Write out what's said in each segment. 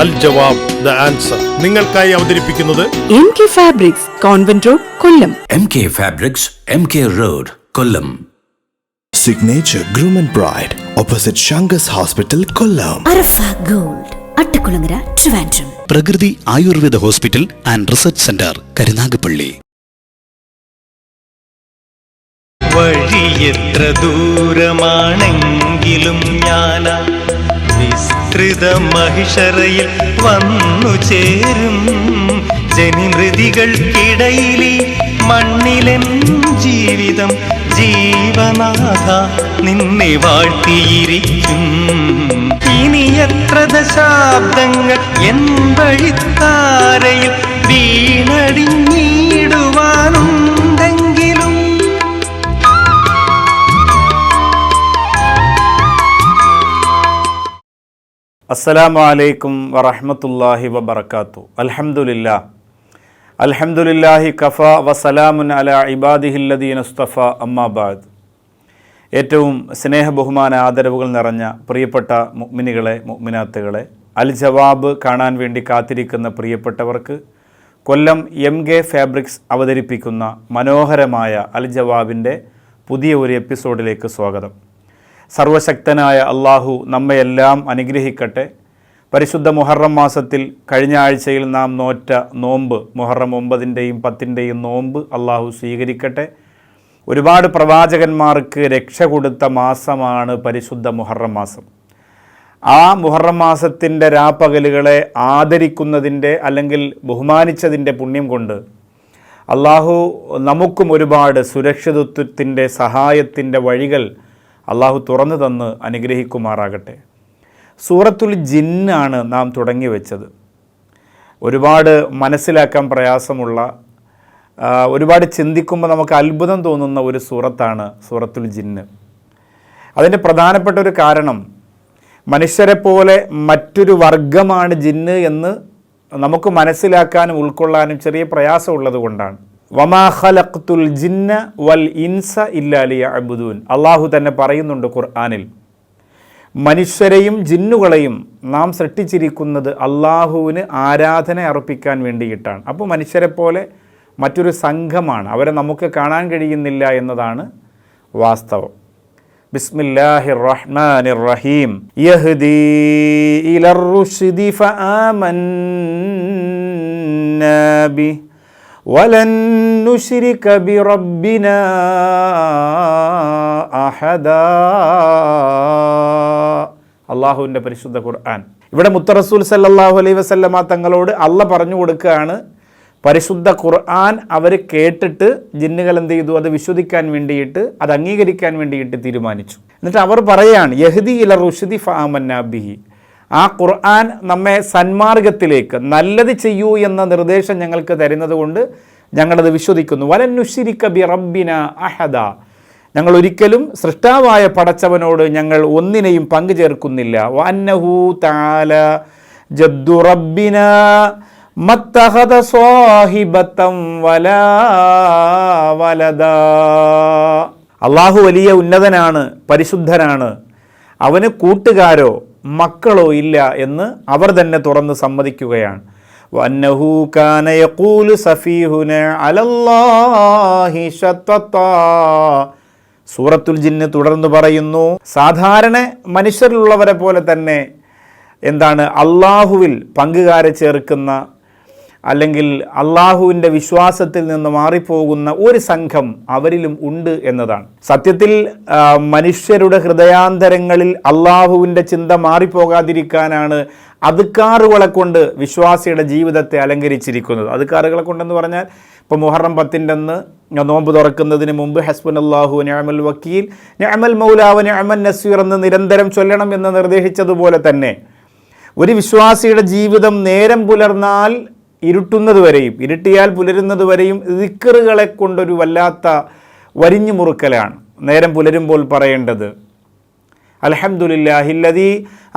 Al Jawab the answer. നിങ്ങൾക്കായി അവതരിപ്പിക്കുന്നത് M K fabrics convent road Kollam. M K fabrics M K road Kollam. Signature groom and bride opposite Shankar's hospital Kollam. Arafa gold Attakulangara Trivandrum. Prakriti Ayurveda hospital and research centre Karunagappally. വഴി എത്ര ദൂരമാണെങ്കിലും ഞാൻ വിസ്തൃത മഹിഷറയിൽ വന്നു ചേരും. ജനിമൃതികൾക്കിടയിലെ മണ്ണിലെൻ ജീവിതം ജീവനാഥ നിന്നെ വാഴ്ത്തിയിരിക്കും. ഇനി എത്ര ദശാബ്ദങ്ങൾ N വഴിത്താരയിൽ വീണടിഞ്ഞിടുവാനുണ്ടെങ്കിലും അസ്സലാമു അലൈക്കും വറഹ്മത്തുള്ളാഹി വബർക്കാത്തു അൽഹംദുലില്ലാ. അൽഹംദുലില്ലാഹി കഫ വസലാമുൻ അല ഇബാദിഹില്ലദീൻ ഉസ്തഫ അമ്മാബാദ് ഏറ്റവും സ്നേഹ ബഹുമാന ആദരവുകൾ നിറഞ്ഞ പ്രിയപ്പെട്ട മുഗ്മിനികളെ മുഗ്മിനാത്തുകളെ അൽ ജവാബ് കാണാൻ വേണ്ടി കാത്തിരിക്കുന്ന പ്രിയപ്പെട്ടവർക്ക് കൊല്ലം എം കെ ഫാബ്രിക്സ് അവതരിപ്പിക്കുന്ന മനോഹരമായ അൽ ജവാബിന്റെ പുതിയ ഒരു എപ്പിസോഡിലേക്ക് സ്വാഗതം. സർവശക്തനായ അള്ളാഹു നമ്മയെല്ലാം അനുഗ്രഹിക്കട്ടെ. പരിശുദ്ധ മുഹറം മാസത്തിൽ കഴിഞ്ഞ ആഴ്ചയിൽ നാം നോറ്റ നോമ്പ് മുഹറം ഒമ്പതിന്റെയും പത്തിന്റെയും നോമ്പ് അള്ളാഹു സ്വീകരിക്കട്ടെ. ഒരുപാട് പ്രവാചകന്മാർക്ക് രക്ഷ കൊടുത്ത മാസമാണ് പരിശുദ്ധ മുഹറം മാസം. ആ മുഹറം മാസത്തിന്റെ രാപ്പകലുകളെ ആദരിക്കുന്നതിന്റെ അല്ലെങ്കിൽ ബഹുമാനിച്ചതിന്റെ പുണ്യം കൊണ്ട് അള്ളാഹു നമുക്കും ഒരുപാട് സുരക്ഷിതത്വത്തിന്റെ സഹായത്തിന്റെ വഴികൾ അള്ളാഹു തുറന്നു തന്ന് അനുഗ്രഹിക്കുമാറാകട്ടെ. സൂറത്തുൽ ജിന്നാണ് നാം തുടങ്ങി വെച്ചത്. ഒരുപാട് മനസ്സിലാക്കാൻ പ്രയാസമുള്ള ഒരുപാട് ചിന്തിക്കുമ്പോൾ നമുക്ക് അത്ഭുതം തോന്നുന്ന ഒരു സൂറത്താണ് സൂറത്തുൽ ജിന്ന്. അതിന്റെ പ്രധാനപ്പെട്ട ഒരു കാരണം മനുഷ്യരെ പോലെ മറ്റൊരു വർഗമാണ് ജിന്ന് എന്ന് നമുക്ക് മനസ്സിലാക്കാനും ഉൾക്കൊള്ളാനും ചെറിയ പ്രയാസമുള്ളത് കൊണ്ടാണ് വമാ ഖലഖ്തുൽ ജിന്ന വൽ ഇൻസ ഇല്ലാലിയ അബുദൂൻ അള്ളാഹു തന്നെ പറയുന്നുണ്ട് ഖുർആാനിൽ മനുഷ്യരെയും ജിന്നുകളെയും നാം സൃഷ്ടിച്ചിരിക്കുന്നത് അള്ളാഹുവിന് ആരാധന അർപ്പിക്കാൻ വേണ്ടിയിട്ടാണ്. അപ്പോൾ മനുഷ്യരെ പോലെ മറ്റൊരു സംഘമാണ് അവരെ നമുക്ക് കാണാൻ കഴിയുന്നില്ല എന്നതാണ് വാസ്തവം. ബിസ്മില്ലാഹിർ റഹ്മാനിർ റഹീം യഹ്ദീ ഇലർ റുഷ്ദി ഫആമന്നാ ബിഹി. ولن نشرك بربنا أحدا അള്ളാഹുവിൻ്റെ പരിശുദ്ധ ഖുർആൻ ഇവിടെ മുത്തറസൂൽ സല്ലല്ലാഹു അലൈഹി വസല്ലമ തങ്ങളോട് അള്ള പറഞ്ഞു കൊടുക്കുകയാണ് പരിശുദ്ധ ഖുർആൻ അവർ കേട്ടിട്ട് ജിന്നുകൾ എന്ത് ചെയ്തു അത് വിശ്വസിക്കാൻ വേണ്ടിയിട്ട് അത് അംഗീകരിക്കാൻ വേണ്ടിയിട്ട് തീരുമാനിച്ചു എന്നിട്ട് അവർ പറയാണ് യഹ്ദി ഇല റുഷ്ദി ഫാമന്നാബിഹി ആ ഖുർആൻ നമ്മെ സന്മാർഗത്തിലേക്ക് നല്ലത് ചെയ്യൂ എന്ന നിർദ്ദേശം ഞങ്ങൾക്ക് തരുന്നത് കൊണ്ട് ഞങ്ങളത് വിശ്വസിക്കുന്നു. വലന്നുഷിരിക്ക ബി റബ്ബിന അഹദ. ഞങ്ങൾ ഒരിക്കലും സൃഷ്ടാവായ പടച്ചവനോട് ഞങ്ങൾ ഒന്നിനെയും പങ്കു ചേർക്കുന്നില്ല. വന്നഹു വല വലദ. അള്ളാഹു വലിയ ഉന്നതനാണ് പരിശുദ്ധനാണ്. അവന് കൂട്ടുകാരോ മക്കളോ ഇല്ല എന്ന് അവർ തന്നെ തുറന്ന് സമ്മതിക്കുകയാണ്. വന്നഹു കാന യഖൂലു സഫീഹുന അലല്ലാഹി സൂറത്തുൽ ജിന്ന് തുടർന്ന് പറയുന്നു സാധാരണ മനുഷ്യരിലുള്ളവരെ പോലെ തന്നെ എന്താണ് അള്ളാഹുവിൽ പങ്കുകാരെ ചേർക്കുന്ന അല്ലെങ്കിൽ അള്ളാഹുവിന്റെ വിശ്വാസത്തിൽ നിന്ന് മാറിപ്പോകുന്ന ഒരു സംഘം അവരിലും ഉണ്ട് എന്നതാണ്. സത്യത്തിൽ മനുഷ്യരുടെ ഹൃദയാന്തരങ്ങളിൽ അള്ളാഹുവിന്റെ ചിന്ത മാറിപ്പോകാതിരിക്കാനാണ് അതുക്കാറുകളെ കൊണ്ട് വിശ്വാസിയുടെ ജീവിതത്തെ അലങ്കരിച്ചിരിക്കുന്നത്. അതുക്കാറുകളെ കൊണ്ടെന്ന് പറഞ്ഞാൽ ഇപ്പോൾ മുഹറം പത്തിന്റെ അന്ന് നോമ്പ് തുറക്കുന്നതിന് മുമ്പ് ഹസ്ബൻ അള്ളാഹു ഞാമൽ വക്കീൽ ഞാമൽ മൗലാവ് ഞാമൽ നസീർ എന്ന് നിരന്തരം ചൊല്ലണം എന്ന് നിർദ്ദേശിച്ചതുപോലെ തന്നെ ഒരു വിശ്വാസിയുടെ ജീവിതം നേരം പുലർന്നാൽ ഇരുട്ടുന്നത് വരെയും ഇരുട്ടിയാൽ പുലരുന്നത് വരെയും ദിക്കറുകളെ കൊണ്ടൊരു വല്ലാത്ത വരിഞ്ഞു മുറുക്കലാണ്. നേരം പുലരുമ്പോൾ പറയേണ്ടത് അലഹമുല്ലാഹില്ലതി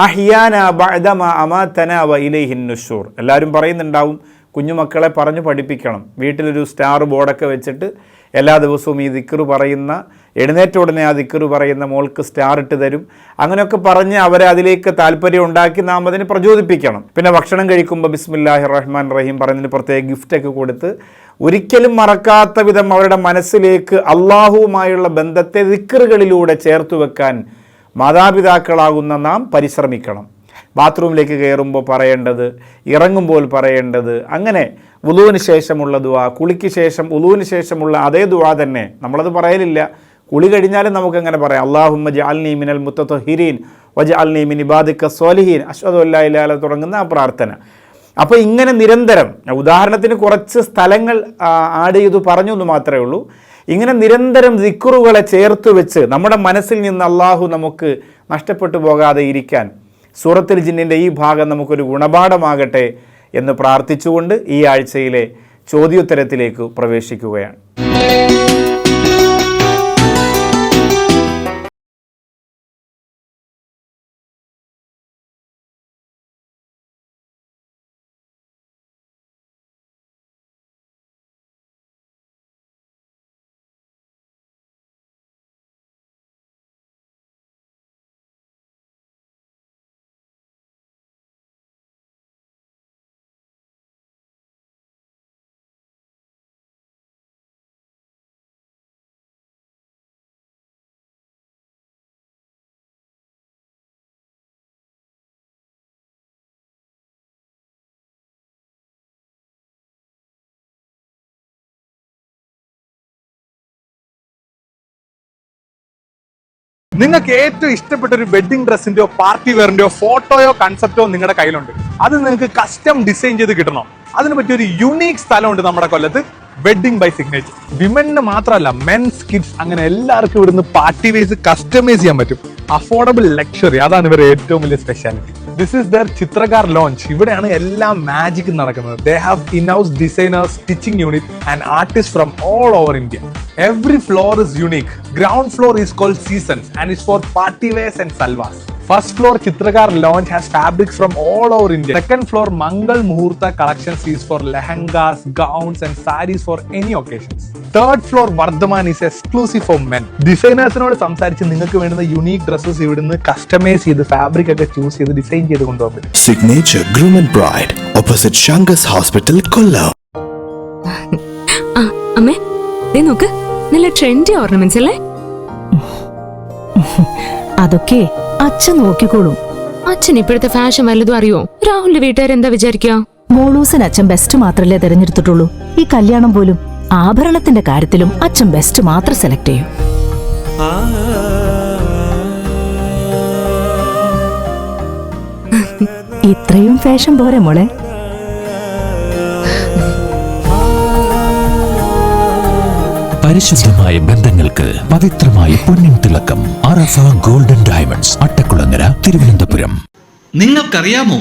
അഹിയാന ബഅദമ അമാതന വ ഇലൈഹിൻ നുഷൂർ. എല്ലാവരും പറയുന്നുണ്ടാവും കുഞ്ഞുമക്കളെ പറഞ്ഞു പഠിപ്പിക്കണം. വീട്ടിലൊരു സ്റ്റാർ ബോർഡൊക്കെ വെച്ചിട്ട് എല്ലാ ദിവസവും ഈ ദിക്കറ് പറയുന്ന എഴുന്നേറ്റ ഉടനെ ആ ദിക്കറ് പറയുന്ന മോൾക്ക് സ്റ്റാർ ഇട്ട് തരും. അങ്ങനെയൊക്കെ പറഞ്ഞ് അവരെ അതിലേക്ക് താല്പര്യം ഉണ്ടാക്കി നാം അതിനെ പ്രചോദിപ്പിക്കണം. പിന്നെ ഭക്ഷണം കഴിക്കുമ്പോൾ ബിസ്മില്ലാഹി റഹ്മാൻ റഹീം പറയുന്നതിന് പ്രത്യേക ഗിഫ്റ്റൊക്കെ കൊടുത്ത് ഒരിക്കലും മറക്കാത്ത വിധം അവരുടെ മനസ്സിലേക്ക് അള്ളാഹുവുമായുള്ള ബന്ധത്തെ ദിക്കറുകളിലൂടെ ചേർത്ത് വെക്കാൻ മാതാപിതാക്കളാകുന്ന നാം പരിശ്രമിക്കണം. ബാത്റൂമിലേക്ക് കയറുമ്പോൾ പറയേണ്ടത് ഇറങ്ങുമ്പോൾ പറയേണ്ടത് അങ്ങനെ ഉലുവിന് ശേഷമുള്ള ദുവാ കുളിക്ക് ശേഷം ഉലുവിന് ശേഷമുള്ള അതേ ദുവാ തന്നെ. നമ്മളത് പറയലില്ല. കുളി കഴിഞ്ഞാലും നമുക്ക് അങ്ങനെ പറയാം. അള്ളാഹുമ്മ ജാൽനി മിനൽ ഹിരീൻ വജ അൽനി മിൻ ഇബാദിക്ക സോലിഹീൻ ഇലാല തുടങ്ങുന്ന ആ പ്രാർത്ഥന. അപ്പോൾ ഇങ്ങനെ നിരന്തരം ഉദാഹരണത്തിന് കുറച്ച് സ്ഥലങ്ങൾ ആഡ് ചെയ്തു പറഞ്ഞു എന്ന് മാത്രമേ ഉള്ളൂ. ഇങ്ങനെ നിരന്തരം ദിക്കുറുകളെ ചേർത്ത് വെച്ച് നമ്മുടെ മനസ്സിൽ നിന്ന് അള്ളാഹു നമുക്ക് നഷ്ടപ്പെട്ടു പോകാതെ ഇരിക്കാൻ സൂറത്തിൽ ജിന്നിന്റെ ഈ ഭാഗം നമുക്കൊരു ഗുണപാഠമാകട്ടെ എന്ന് പ്രാർത്ഥിച്ചുകൊണ്ട് ഈ ആഴ്ചയിലെ ചോദ്യോത്തരത്തിലേക്ക് പ്രവേശിക്കുകയാണ്. നിങ്ങൾക്ക് ഏറ്റവും ഇഷ്ടപ്പെട്ട ഒരു വെഡിങ് ഡ്രസ്സിന്റെയോ പാർട്ടി വെയറിന്റെയോ ഫോട്ടോയോ കൺസെപ്റ്റോ നിങ്ങളുടെ കയ്യിലുണ്ട്. അത് നിങ്ങൾക്ക് കസ്റ്റം ഡിസൈൻ ചെയ്ത് കിട്ടണം. അതിന് പറ്റിയ ഒരു യുണീക് സ്ഥലമുണ്ട് നമ്മുടെ കൊല്ലത്ത്. വെഡിങ് ബൈ സിഗ്നേച്ചർ വിമനിന് മാത്രമല്ല മെൻസ് കിഡ്സ് അങ്ങനെ എല്ലാവർക്കും ഇവിടുന്ന് പാർട്ടി വേസ് കസ്റ്റമൈസ് ചെയ്യാൻ പറ്റും. അഫോർഡബിൾ ലക്ഷറി അതാണ് ഇവരുടെ ഏറ്റവും വലിയ speciality this is the Chitrakar lounge ഇവിടെയാണ് എല്ലാ മാജിക് നടക്കുന്നത്. They have in house designers stitching unit and artist from all over India every floor is unique ground floor is called seasons and is for party wears and salwars first floor Chitrakar lounge has fabrics from all over India second floor Mangal Muhurta collections is for lehengas gowns and saris for any occasions third floor Vardhaman is exclusive for men ഡിസൈനേഴ്സിനോട് സംസാരിച്ച് നിങ്ങൾക്ക് വേണ്ടുന്ന unique dresses ഇവിടുന്ന് customise ചെയ്ത് fabric ഒക്കെ choose ചെയ്ത് design ചെയ്ത് കൊണ്ടുപോകാൻ പറ്റും Signature Groom and Bride, opposite Shangas Hospital, Kollam. ആ അമ്മേ ദേ നോക്ക് നല്ല ട്രെൻഡി ഓർണമെന്റ്സ് അല്ലേ? അതൊക്കെ അച്ഛൻ നോക്കിക്കോളും. അച്ഛൻ ഇപ്പോഴത്തെ ഫാഷൻ വല്ലതും അറിയോ? രാഹുലിന്റെ വീട്ടുകാരെന്താ വിചാരിക്കാം വിചാരിക്കുക? മോളൂസിന് അച്ഛൻ ബെസ്റ്റ് മാത്രല്ലേ തിരഞ്ഞെടുത്തിട്ടുള്ളൂ. ഈ കല്യാണം പോലും ആഭരണത്തിന്റെ കാര്യത്തിലും അച്ഛൻ ബെസ്റ്റ് മാത്രം സെലക്ട് ചെയ്യും. ഇത്രയും ഫാഷൻ പോരെ മോളെ. പരിശുദ്ധമായ ബന്ധങ്ങൾക്ക് പവിത്രമായ പൊന്നിൻ തിളക്കം. Arafa golden diamonds Attakulangara Thiruvananthapuram. നിങ്ങൾക്കറിയാമോ?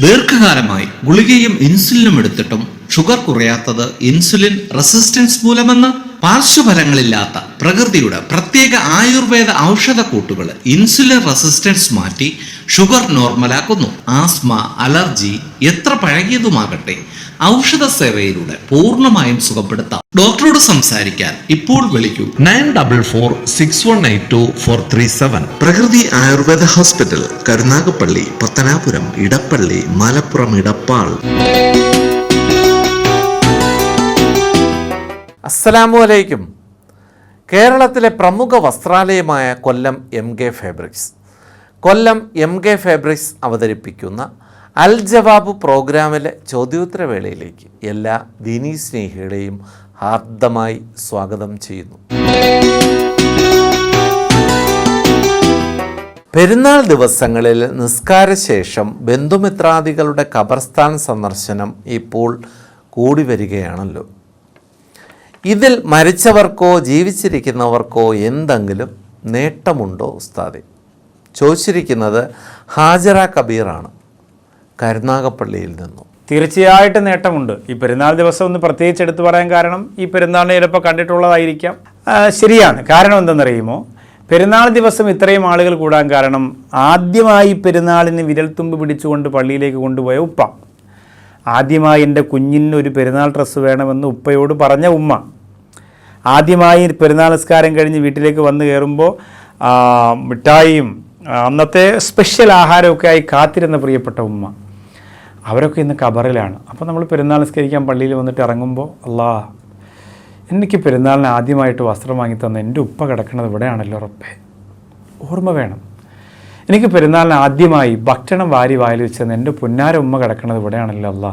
ദീർഘകാലമായി ഗുളികയും ഇൻസുലിനും എടുത്തിട്ടും ഷുഗർ കുറയാത്തത് ഇൻസുലിൻ റെസിസ്റ്റൻസ് മൂലമെന്ന് പാർശ്വഫലങ്ങളില്ലാത്ത പ്രകൃതിയുടെ പ്രത്യേക ആയുർവേദ ഔഷധക്കൂട്ടുകൾ ഇൻസുലിൻ റെസിസ്റ്റൻസ് മാറ്റി ഷുഗർ നോർമലാക്കുന്നു. ആസ്മ അലർജി എത്ര പഴകിയതുമാകട്ടെ ഔഷധ സേവയിലൂടെ പൂർണമായും സുഖപ്പെടുത്താം. ഡോക്ടറോട് സംസാരിക്കാൻ ഇപ്പോൾ വിളിക്കൂ. Nine double four six one eight two four three seven. Prakriti Ayurveda hospital Karunagappally Pathanapuram Edappally Malappuram Edappal. അസ്സലാമു അലൈക്കും. കേരളത്തിലെ പ്രമുഖ വസ്ത്രാലയമായ Kollam M K fabrics. Kollam M K fabrics അവതരിപ്പിക്കുന്ന അൽ ജവാബ് പ്രോഗ്രാമിലെ ചോദ്യോത്തരവേളയിലേക്ക് എല്ലാ ദീനീ സ്നേഹികളെയും ഹാർദമായി സ്വാഗതം ചെയ്യുന്നു. പെരുന്നാൾ ദിവസങ്ങളിൽ നിസ്കാരശേഷം ബന്ധുമിത്രാദികളുടെ ഖബർസ്ഥാൻ സന്ദർശനം ഇപ്പോൾ കൂടി വരികയാണല്ലോ. ഇതിൽ മരിച്ചവർക്കോ ജീവിച്ചിരിക്കുന്നവർക്കോ എന്തെങ്കിലും നേട്ടമുണ്ടോ ഉസ്താദെ? ചോദിച്ചിരിക്കുന്നത് ഹാജറ കബീറാണ്. കരുനാഗപ്പള്ളിയിൽ നിന്നും. തീർച്ചയായിട്ടും നേട്ടമുണ്ട്. ഈ പെരുന്നാൾ ദിവസം ഒന്ന് പ്രത്യേകിച്ച് എടുത്തു പറയാൻ കാരണം ഈ പെരുന്നാളിനെ ചിലപ്പോൾ കണ്ടിട്ടുള്ളതായിരിക്കാം. ശരിയാണ്. കാരണം എന്തെന്നറിയുമോ? പെരുന്നാൾ ദിവസം ഇത്രയും ആളുകൾ കൂടാൻ കാരണം ആദ്യമായി പെരുന്നാളിന് വിരൽത്തുമ്പ് പിടിച്ചുകൊണ്ട് പള്ളിയിലേക്ക് കൊണ്ടുപോയ ഉപ്പ. ആദ്യമായി എന്റെ കുഞ്ഞിന് ഒരു പെരുന്നാൾ ഡ്രസ്സ് വേണമെന്ന് ഉപ്പയോട് പറഞ്ഞ ഉമ്മ. ആദ്യമായി പെരുന്നാൾ നിസ്കാരം കഴിഞ്ഞ് വീട്ടിലേക്ക് വന്നു കയറുമ്പോൾ മിഠായിയും അന്നത്തെ സ്പെഷ്യൽ ആഹാരമൊക്കെ ആയി കാത്തിരുന്ന പ്രിയപ്പെട്ട ഉമ്മ. അവരൊക്കെ ഇന്ന് കബറിലാണ് അപ്പോൾ നമ്മൾ പെരുന്നാൾ നിസ്കരിക്കാൻ പള്ളിയിൽ വന്നിട്ട് ഇറങ്ങുമ്പോൾ അല്ലാ എനിക്ക് പെരുന്നാളിന് ആദ്യമായിട്ട് വസ്ത്രം വാങ്ങി തന്ന എന്റെ ഉപ്പ കിടക്കുന്നത് ഇവിടെയാണല്ലോ ഉറപ്പേ ഓർമ്മ വേണം. എനിക്ക് പെരുന്നാളിന് ആദ്യമായി ഭക്ഷണം വാരി വായിൽ വെച്ചെന്ന് എന്റെ പുന്നാര ഉമ്മ കിടക്കുന്നത് ഇവിടെയാണല്ലോ അല്ല.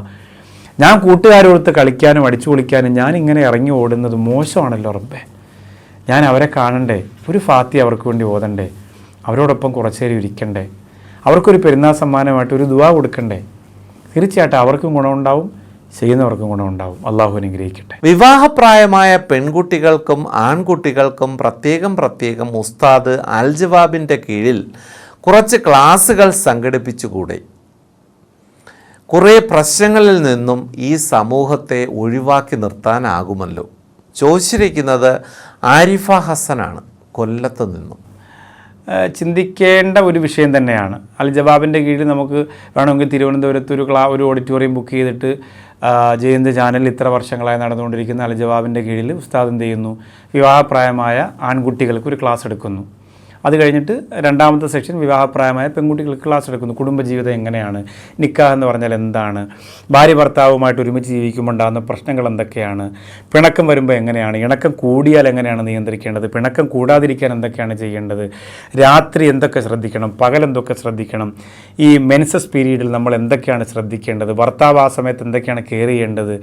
ഞാൻ കൂട്ടുകാരോടുത്ത് കളിക്കാനും അടിച്ചു പൊളിക്കാനും ഞാൻ ഇങ്ങനെ ഇറങ്ങി ഓടുന്നത് മോശമാണല്ലോ റബ്ബേ. ഞാൻ അവരെ കാണണ്ടേ? ഒരു ഫാത്തി അവർക്ക് വേണ്ടി ഓതണ്ടേ? അവരോടൊപ്പം കുറച്ചേരം ഇരിക്കണ്ടേ? അവർക്കൊരു പെരുന്നാൾ സമ്മാനമായിട്ട് ഒരു ദുവാ കൊടുക്കണ്ടേ? തീർച്ചയായിട്ടും അവർക്കും ഗുണമുണ്ടാവും ചെയ്യുന്നവർക്കും ഗുണമുണ്ടാവും. അള്ളാഹു അനുഗ്രഹിക്കട്ടെ. വിവാഹപ്രായമായ പെൺകുട്ടികൾക്കും ആൺകുട്ടികൾക്കും പ്രത്യേകം പ്രത്യേകം ഉസ്താദ് അൽജവാബിന്റെ കീഴിൽ കുറച്ച് ക്ലാസ്സുകൾ സംഘടിപ്പിച്ചുകൂടെ? കുറേ പ്രശ്നങ്ങളിൽ നിന്നും ഈ സമൂഹത്തെ ഒഴിവാക്കി നിർത്താനാകുമല്ലോ. ചോദിച്ചിരിക്കുന്നത് ആരിഫ ഹസനാണ് കൊല്ലത്ത് നിന്നും. ചിന്തിക്കേണ്ട ഒരു വിഷയം തന്നെയാണ്. അൽ ജവാബിന്റെ കീഴിൽ നമുക്ക് വേണമെങ്കിൽ തിരുവനന്തപുരത്ത് ഒരു ക്ലാ ഒരു ഓഡിറ്റോറിയം ബുക്ക് ചെയ്തിട്ട് ജയന്ത് ചാനലിൽ ഇത്ര വർഷങ്ങളായി നടന്നുകൊണ്ടിരിക്കുന്ന അൽ ജവാബിന്റെ കീഴിൽ ഉസ്താദ് എന്ത് ചെയ്യുന്നു? വിവാഹപ്രായമായ ആൺകുട്ടികൾക്ക് ഒരു ക്ലാസ് എടുക്കുന്നു. അത് കഴിഞ്ഞിട്ട് രണ്ടാമത്തെ സെക്ഷൻ വിവാഹപ്രായമായ പെൺകുട്ടികൾ ക്ലാസ് എടുക്കുന്നു. കുടുംബജീവിതം എങ്ങനെയാണ്? നിക്കാഹ് എന്ന് പറഞ്ഞാൽ എന്താണ്? ഭാര്യ ഭർത്താവുമായിട്ട് ഒരുമിച്ച് ജീവിക്കുമ്പോൾ ഉണ്ടാകുന്ന പ്രശ്നങ്ങൾ എന്തൊക്കെയാണ്? പിണക്കം വരുമ്പോൾ എങ്ങനെയാണ്? ഇണക്കം കൂടിയാൽ എങ്ങനെയാണ് നിയന്ത്രിക്കേണ്ടത്? പിണക്കം കൂടാതിരിക്കാൻ എന്തൊക്കെയാണ് ചെയ്യേണ്ടത്? രാത്രി എന്തൊക്കെ ശ്രദ്ധിക്കണം? പകൽ എന്തൊക്കെ ശ്രദ്ധിക്കണം? ഈ മെൻസസ് പീരീഡിൽ നമ്മൾ എന്തൊക്കെയാണ് ശ്രദ്ധിക്കേണ്ടത്? ഭർത്താവ് ആ സമയത്ത് എന്തൊക്കെയാണ് കെയർ ചെയ്യേണ്ടത്?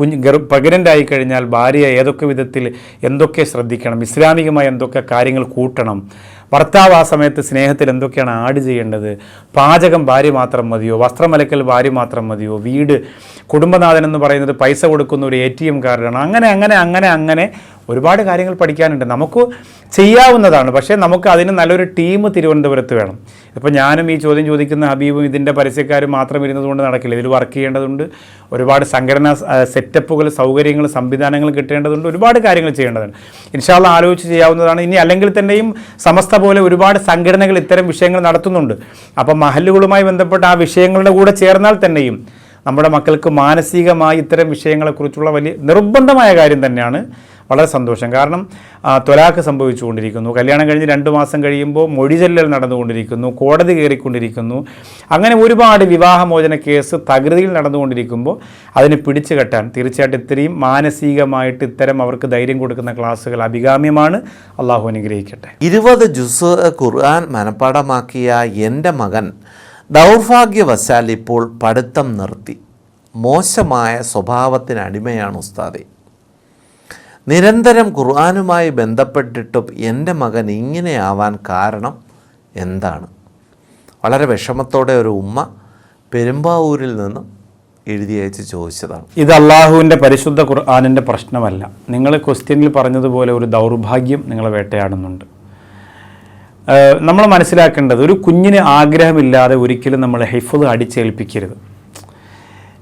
കുഞ്ഞ് ഗർ പ്രഗ്നന്റായി കഴിഞ്ഞാൽ ഭാര്യ ഏതൊക്കെ വിധത്തിൽ എന്തൊക്കെ ശ്രദ്ധിക്കണം ഇസ്ലാമികമായി എന്തൊക്കെ കാര്യങ്ങൾ കൂട്ടണം ഭർത്താവ് ആ സമയത്ത് സ്നേഹത്തിൽ എന്തൊക്കെയാണ് ആഡ് ചെയ്യേണ്ടത് പാചകം ഭാര്യ മാത്രം മതിയോ വസ്ത്രമലക്കൽ ഭാര്യ മാത്രം മതിയോ വീട് കുടുംബനാഥൻ എന്ന് പറയുന്നത് പൈസ കൊടുക്കുന്ന ഒരു എ ടി എം കാർഡാണ് അങ്ങനെ അങ്ങനെ അങ്ങനെ അങ്ങനെ ഒരുപാട് കാര്യങ്ങൾ പഠിക്കാനുണ്ട്. നമുക്ക് ചെയ്യാവുന്നതാണ്. പക്ഷേ നമുക്ക് അതിന് നല്ലൊരു ടീം തിരുവനന്തപുരത്ത് വേണം. ഇപ്പോൾ ഞാനും ഈ ചോദ്യം ചോദിക്കുന്ന ഹബീബും ഇതിന്റെ പരസ്യക്കാരും മാത്രം ഇരുന്നതുകൊണ്ട് നടക്കില്ല. ഇതിൽ വർക്ക് ചെയ്യേണ്ടതുണ്ട്. ഒരുപാട് സംഘടനാ സെറ്റപ്പുകൾ സൗകര്യങ്ങൾ സംവിധാനങ്ങൾ കിട്ടേണ്ടതുണ്ട്. ഒരുപാട് കാര്യങ്ങൾ ചെയ്യേണ്ടതുണ്ട്. ഇൻഷാല്ല ആലോചിച്ച് ചെയ്യാവുന്നതാണ്. ഇനി അല്ലെങ്കിൽ തന്നെയും സമസ്ത പോലെ ഒരുപാട് സംഘടനകൾ ഇത്തരം വിഷയങ്ങൾ നടത്തുന്നുണ്ട്. അപ്പം മഹല്ലുകളുമായി ബന്ധപ്പെട്ട ആ വിഷയങ്ങളുടെ കൂടെ ചേർന്നാൽ തന്നെയും നമ്മുടെ മക്കൾക്ക് മാനസികമായി ഇത്തരം വിഷയങ്ങളെക്കുറിച്ചുള്ള വലിയ നിർബന്ധമായ കാര്യം തന്നെയാണ്. വളരെ സന്തോഷം. കാരണം തൊലാക്ക് സംഭവിച്ചുകൊണ്ടിരിക്കുന്നു. കല്യാണം കഴിഞ്ഞ് രണ്ട് മാസം കഴിയുമ്പോൾ മൊഴിചൊല്ലൽ നടന്നുകൊണ്ടിരിക്കുന്നു കോടതി കയറിക്കൊണ്ടിരിക്കുന്നു. അങ്ങനെ ഒരുപാട് വിവാഹമോചന കേസ് തകൃതിയിൽ നടന്നുകൊണ്ടിരിക്കുമ്പോൾ അതിനെ പിടിച്ചു കെട്ടാൻ തീർച്ചയായിട്ടും ഇത്രയും മാനസികമായിട്ട് ഇത്തരം അവർക്ക് ധൈര്യം കൊടുക്കുന്ന ക്ലാസ്സുകൾ അഭികാമ്യമാണ്. അള്ളാഹു അനുഗ്രഹിക്കട്ടെ. ഇരുപത് ജുസ് ഖുർആൻ മനഃപ്പാടമാക്കിയ എന്റെ മകൻ ദൗർഭാഗ്യവശാൽ ഇപ്പോൾ പഠിത്തം നിർത്തി. മോശമായ സ്വഭാവത്തിന് അടിമയാണ് ഉസ്താദെ. നിരന്തരം ഖുർആാനുമായി ബന്ധപ്പെട്ടിട്ടും എന്റെ മകൻ ഇങ്ങനെയാവാൻ കാരണം എന്താണ്? വളരെ വിഷമത്തോടെ ഒരു ഉമ്മ പെരുമ്പാവൂരിൽ നിന്നും എഴുതി അയച്ച് ചോദിച്ചതാണ്. ഇത് അള്ളാഹുവിന്റെ പരിശുദ്ധ ഖുർആാനിന്റെ പ്രശ്നമല്ല. നിങ്ങൾ ക്വസ്റ്റ്യനിൽ പറഞ്ഞതുപോലെ ഒരു ദൗർഭാഗ്യം നിങ്ങളെ വേട്ടയാടുന്നുണ്ട്. നമ്മൾ മനസ്സിലാക്കേണ്ടത് ഒരു കുഞ്ഞിന് ആഗ്രഹമില്ലാതെ ഒരിക്കലും നമ്മൾ ഹെഫുദ് അടിച്ചേൽപ്പിക്കരുത്.